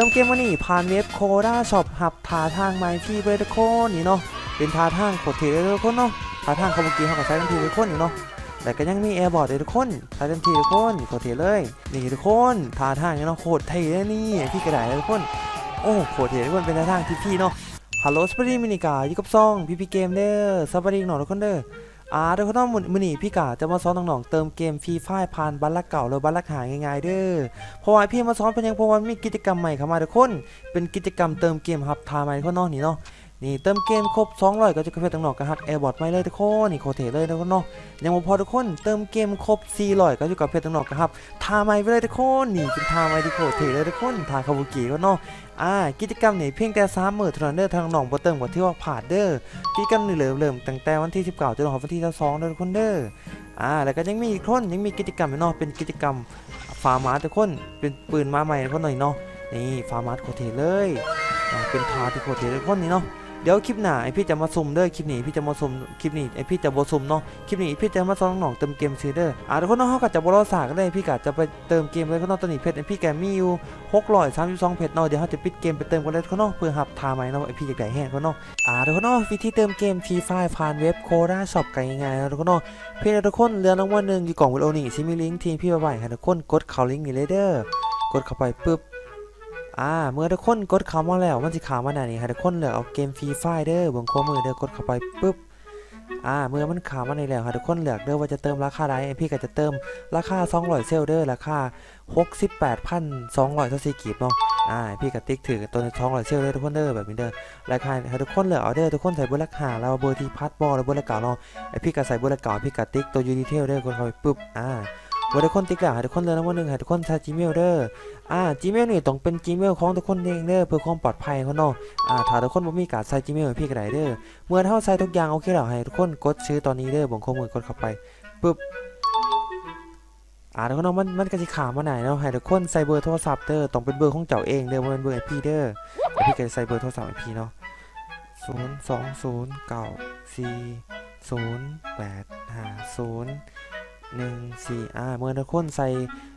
ติมเกมวันนี้ผ่านเว็บโคด้าช็อปหับทาทางไมที่เบรดโคนี่เนาะเป็นทาทางโคตรเทเลยทุกคนเนาะทาทางเขาเมื่อกี้เขาก็ใช้ทันทีทุกคนอยู่เนาะแต่ก็ยังมีแอร์บอร์ดเลยทุกคนใช้ทันทีทุกคนโคตรเทเลยนี่ทุกคนทาทางเนาะโคตรเทเลยนี่พี่กระดาษเลยทุกคนโอ้โคตรเททุกคนเป็นทาทางที่พี่เนาะฮัลโหลสปารีมินิกายู่กับซองพี่พี่เกมเด้อสปารีหน่อยทุกคนเด้อ อ่าเดี๋ยวเขาต้องมือนี่พี่กาจะมาซ้อนน้องๆเติมเกมฟรีไฟผ่านบัลลักเก่าหรือบัลลักหายง่ายๆเด้อเพราะว่าพี่มาซ้อนเป็นยังเพราะว่ามีกิจกรรมใหม่เข้ามาทุกคน เป็นกิจกรรมเติมเกมครับทาใหม่คนเนาะนี่เนาะ นี่เติมเกมครบ200ก็จะกระเพื่อน้องๆกับฮักแอร์บอทไม่เลยทุกคนนี่โคเทเลยทุกคนเนาะยังบ่พอทุกคนเติมเกมครบ400ก็จะกระเพื่อน้องๆกับฮับทาใหม่ไปเลยทุกคนนี่เป็นทาใหม่ที่โคเทเลยทุกคนทาคาบุกิก็เนาะอ่ากิจกรรมนี่เพียงแต่3มื้อเท่านั้นเด้อทางน้องบ่เติมบ่ที่ว่าผ่านเด้อกิจกรรมนี่เริ่มเริ่มตั้งแต่วันที่ 19จนถึงวันที่22เด้อทุกคนเด้ออ่าแล้วก็ยังมีอีกคนยังมีกิจกรรมอีกเนาะเป็นกิจกรรมฟาร์มาร์ทุกคนเป็นปืนมาใหม่ทุกคนหน่อยเนาะนี่ฟาร์มาร์โคเทเลยเป็นทาที่โคเททุกคนนี่เนาะ เดี๋ยวคลิปหน้าไอพี่จะมาซุ่มเด้อคลิปนี้พี่จะมาซุ่มคลิปนี้ไอพี่จะบ่ซุ่มเนาะคลิปนี้พี่จะมาสอนน้องเติมเกมซื้อเด้ออ่าทุกคนเนาะเฮาก็จะบ่รอสากเลยพี่ก็จะไปเติมเกมเลยก็เนาะตอนนี้เพชรไอพี่แกมีอยู่632เพชรเนาะเดี๋ยวเฮาจะปิดเกมไปเติมกันเลยเขาเนาะเพื่อหับทาใหม่เนาะไอพี่อยากได้แฮงเขาเนาะอ่าทุกคนเนาะวิธีเติมเกมฟรีไฟผ่านเว็บโคด้าช็อปกันง่ายๆนะทุกคนเนาะเพียงแต่ทุกคนเรือรางวัลหนึ่งอยู่กล่องวิดีโอนี้ซิมีลิงก์ที่พี่มาไว้ให้ทุกคนกดเข้าลิงก์นี้เลยเด้อกดเข้าไปปุ๊บ อ่าเมื่อทุกคนกดเข้ามาแล้วมันสิเข้ามาหน้านี้ให้ทุกคนเลือกเอาเกมฟรีไฟเด้อบนขวามือเด้อกดเข้าไปปุ๊บอ่าเมื่อมันเข้ามาในแล้วให้ทุกคนเหลือกเด้อว่าจะเติมราคาใดพี่ก็จะเติมราคา200เซลเด้อราคา68,200กีบเนาะอ่าพี่ก็ติ๊กถือตัว200เซลเด้อทุกคนเด้อแบบนี้เด้อราคาให้ทุกคนเหลือกเอาเด้อทุกคนใส่เบอร์ละหาแล้วเบอร์ที่พัดบอลแล้วเบอร์ละเก่าเนาะไอพี่ก็ใส่เบอร์ละเก่าพี่ก็ติ๊กตัวยูดีเทลเด้อคนคอยปุ๊บอ่า ว่าทุกคนติ๊กหลังให้ทุกคนเลยนะวันหนึ่งให้ทุกคนใซจิเมลเด้ออ่า Gmail นี่ต้องเป็นจิเมลของทุกคนเองเด้อเพื่อความปลอดภัยเขาเนาะอ่าถ้าทุกคนบ่มีการใช้ Gmail พี่กระไดเด้อเมื่อเท่าใช้ทุกอย่างโอเคแล้วให้ทุกคนกดชื่อตอนนี้เด้อบงข้อมือกดเข้าไปปึ๊บอ่าทุกคนน้องมันมันก็สิขามาไหนเนาะให้ทุกคนใส่เบอร์โทรศัพท์เด้อต้องเป็นเบอร์ของเจ้าเองเด้อบ่เป็นเบอร์ไอพีเด้อไอพี่ก็ใส่เบอร์โทรศัพท์ไอพีเนาะศูนย์สองศูนย์เก่าสี่ศูนย์แ0 2 0าศูนย์ หนึ่งสี่อ่าเมื่อทุกคนใส่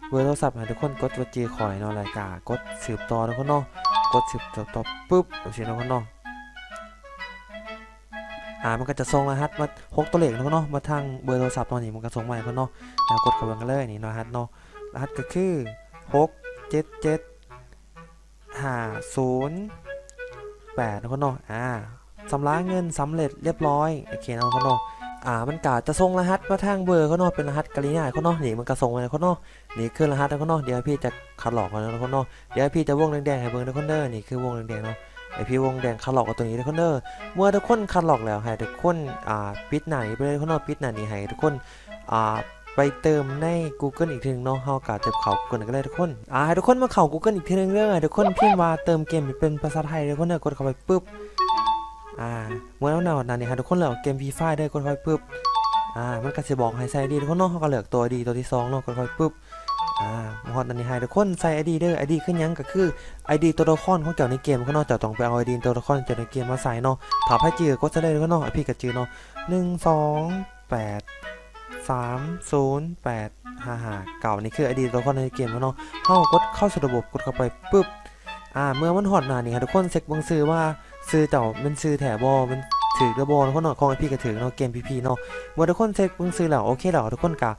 เบอร์โทรศัพท์ให้ทุกคนกดวัจีคอยเนาะรายการกดสืบต่อทุกคนเนาะกดสืบต่อต่อปุ๊บโอเคทุกคนเนาะอ่ามันก็จะส่งรหัสมาหกตัวเลขทุกคนเนาะมาทางเบอร์โทรศัพท์ตอนนี้มันก็ส่งมาให้คนเนาะแล้วกดเข้าไปกันเลยนี่รหัสเนาะรหัสก็คือหกเจ็ดเจ็ดห้าศูนย์แปดนะคนเนาะอ่าสำระเงินสำเร็จเรียบร้อยโอเคนะคนเนาะ อ่ามันกาจะส่งรหัสมาทางเบอร์เขาเนาะเป็นรหัสกะลีน่าเขาเนาะนี่มันก็ส่งมาเขาเนาะนี่คือรหัสนะเขาเนาะเดี๋ยวพี่จะคัดหลอกกันนะคนเนาะเดี๋ยวพี่จะวงแดงๆให้เบอร์นะคนเด้อนี่คือวงแดงๆเนาะไอพี่วงแดงคัดหลอกกับตัวนี้นะคนเด้อเมื่อทุกคนคัดหลอกแล้วให้ทุกคนอ่าปิดหน้านี้ไปเลยคนเนาะปิดหน้านี้ให้ทุกคนอ่าไปเติมใน Google อีกทีนึงเนาะเฮากาจะเข้า Google กันเลยทุกคนอ่าให้ทุกคนมาเข้า Google อีกทีนึงเด้อให้ทุกคนพิมพ์ว่าเติมเกมเป็นภาษาไทยทุกคนเด้อกดเข้าไปปุ๊บ อ่าเมื่อแล้วเนาะนั่นนี่ให้ทุกคนเลือกเกม Free Fire ได้กดเข้าไปปุ๊บอ่ามันก็สิบอกให้ใส่ ID ทุกคนเนาะเฮาก็เลือกตัว ID ตัวที่สองเนาะกดเข้าไปปุ๊บอ่าฮอดนั่นนี่ให้ทุกคนใส่ ID เด้อ ID ขึ้นยังก็คือ ID ตัวละครของเจ้าในเกมเขาเนาะเจ้าต้องไปเอา ID ตัวละครเจ้าในเกมมาใส่เนาะถ้าไพ่จือกดซะเลยทุกคนเนาะไอพี่ก็จือเนาะ1 2 8 3 0 8 5 5เก่านี่คือ ID ตัวละครในเกมเขาเนาะเฮากดเข้าสู่ระบบกดเข้าไปปุ๊บ อ่าเมื่อมันฮอดหน้านี่ให้ทุกคนเช็คเบิ่งซื้อว่าซื้อเจ้ามันซื้อแถบ่มันถือระบ่ทุกคนเนาะของไอพี่ก็ถือเนาะเกม PP เนาะเมื่อทุกคนเช็คเบิ่งซื้อแล้วโอเคแล้วทุกคนก็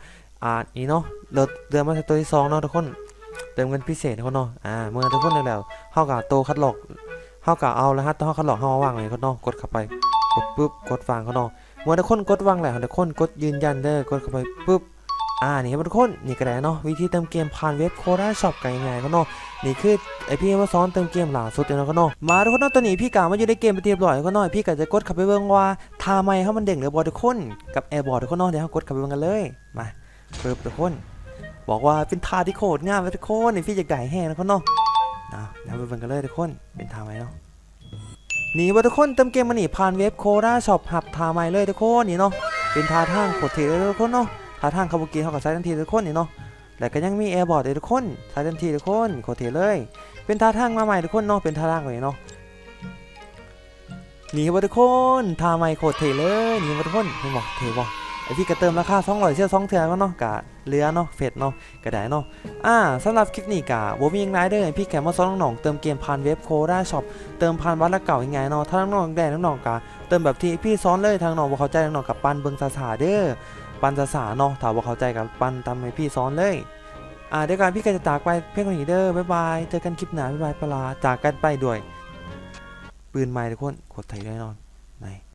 อ่านี่เนาะเลือเดือนมาตัวที่สองเนาะทุกคนเติมเงินพิเศษคนเนาะอ่าเมื่อทุกคนได้แล้วเฮากะโตคัดหลอกเฮากะเอารหัสตัวเฮาคัดหลอกเฮามาวางไว้เขาเนาะกดเข้าไปกดปุ๊บกดวางเขาเนาะเมื่อทุกคนกดวางแล้วทุกคนกดยืนยันเด้อกดเข้าไปปุ๊บ อ่านี่ครับทุกคนนี่ก็ได้เนาะวิธีเติมเกมผ่านเว็บโคด้าช็อปกันยังไงเขาเนาะนี่คือไอพี่มาสอนเติมเกมหล่าสุดเลยนะเขาเนาะมาทุกคนเนาะตอนนี้พี่กาวมาอยู่ในเกมไปเรียบร้อยก็เนาะพี่ก็จะกดข้าไปเบิ่งว่าทาไมเฮามันเด้งหรือบอทุกคนกับแอร์บอร์ดทุกคนเนาะเดี๋ยวกดข้าไปเบิ่งกันเลยมาเปึ๊บทุกคนบอกว่าเป็นทาที่โคตรงามเลยทุกคนนี่พี่อยากได้แห้งนะคนเนาะนะเดี๋ยวไปเบิ่งกันเลยทุกคนเป็นทาไมเนาะนี่ว่าทุกคนเติมเกมมาหนีผ่านเว็บโคด้าช็อปหับทาไมเลยทุกคนนี่เนาะเป็นทาทางโคตรเทเลยทุกคนเนาะ ทาทางคาบุกิเขาก็ใช้ทันทีทุกคนนี่เนาะแล้วก็ยังมีแอร์บอร์ดทุกคนใช้ทันทีทุกคนโคตรเทเลย เป็นท่าทางมาใหม่ทุกคนเนาะเป็นท่าทางเลยเนาะนี่ว่าทุกคนท่าไหมโคตรเทเลยนี่ว่าทุกคนเห็นบอกเทบอกไอพี่ก็เติมราคา200เสื้อ2เทื่อก็เนาะกะเหลือเนาะเฟดเนาะก็ได้เนาะอ่าสำหรับคลิปนี้กะบ่มีหยังหลายเด้อให้พี่แค่มาสอนน้องๆเติมเกมผ่านเว็บโคด้าช็อปเติมผ่านวัดละเก่ายังไงเนาะถ้าน้องๆได้น้องๆกะเติมแบบที่พี่สอนเลยทางน้องบ่เข้าใจน้องๆกับปันเบิ่งซาๆเด้อ ปันสาๆเนาะถ้าว่าเข้าใจกับปันตามให้พี่สอนเลย อ่าเดี๋ยวกันพี่ก็จะจากไปเพียงเท่านี้เด้อบ๊ายบายเจอกันคลิปหน้าบ๊ายบายปลาจากกันไปด้วย ปืนใหม่ทุกคนกดไทยแน่นอนไหน